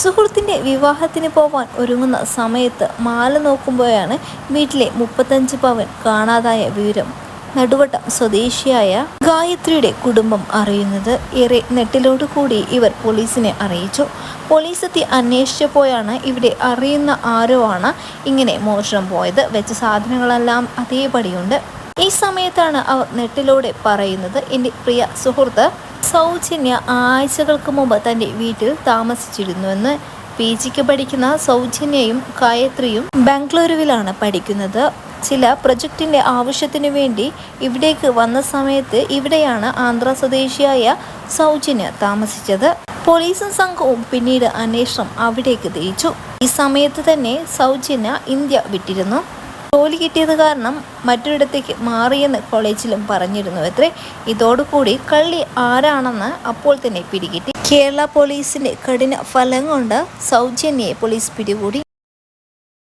സുഹൃത്തിന്റെ വിവാഹത്തിന് പോവാൻ ഒരുങ്ങുന്ന സമയത്ത് മാല നോക്കുമ്പോഴാണ് വീട്ടിലെ മുപ്പത്തഞ്ച് പവൻ കാണാതായ വിവരം. നടുവട്ടം സ്വദേശിയായ ഗായത്രിയുടെ കുടുംബം അറിയുന്നത് ഏറെ നെട്ടിലോട് കൂടി ഇവർ പോലീസിനെ അറിയിച്ചു. പോലീസെത്തി അന്വേഷിച്ചപ്പോഴാണ് ഇവിടെ അറിയുന്ന ആരോ ആണ് ഇങ്ങനെ മോഷണം പോയത്. വെച്ച സാധനങ്ങളെല്ലാം അതേപടിയുണ്ട്. ഈ സമയത്താണ് അവർ നെട്ടിലൂടെ പറയുന്നത്. എന്റെ പ്രിയ സുഹൃത്ത് സൗജന്യ ആഴ്ചകൾക്ക് മുമ്പ് തന്റെ വീട്ടിൽ താമസിച്ചിരുന്നുവെന്ന് പി ജിക്ക് പഠിക്കുന്ന സൗജന്യയും ഗായത്രിയും ബാംഗ്ലൂരുവിലാണ് പഠിക്കുന്നത്. ചില പ്രൊജക്റ്റിന്റെ ആവശ്യത്തിനു വേണ്ടി ഇവിടേക്ക് വന്ന സമയത്ത് ഇവിടെയാണ് ആന്ധ്ര സ്വദേശിയായ സൗജന്യ താമസിച്ചത്. പോലീസും സംഘവും പിന്നീട് അന്വേഷണം അവിടേക്ക് തിരിച്ചു ഈ സമയത്ത് തന്നെ സൗജന്യ ഇന്ത്യ വിട്ടിരുന്നു. ജോലി കിട്ടിയത് കാരണം മറ്റൊരിടത്തേക്ക് മാറിയെന്ന് കോളേജിലും പറഞ്ഞിരുന്നു. അത്രേ ഇതോടുകൂടി കള്ളി ആരാണെന്ന് അപ്പോൾ തന്നെ പിടികിട്ടി. കേരള പോലീസിന്റെ കഠിന ഫലം കൊണ്ട് സൗജന്യയെ പോലീസ് പിടികൂടി.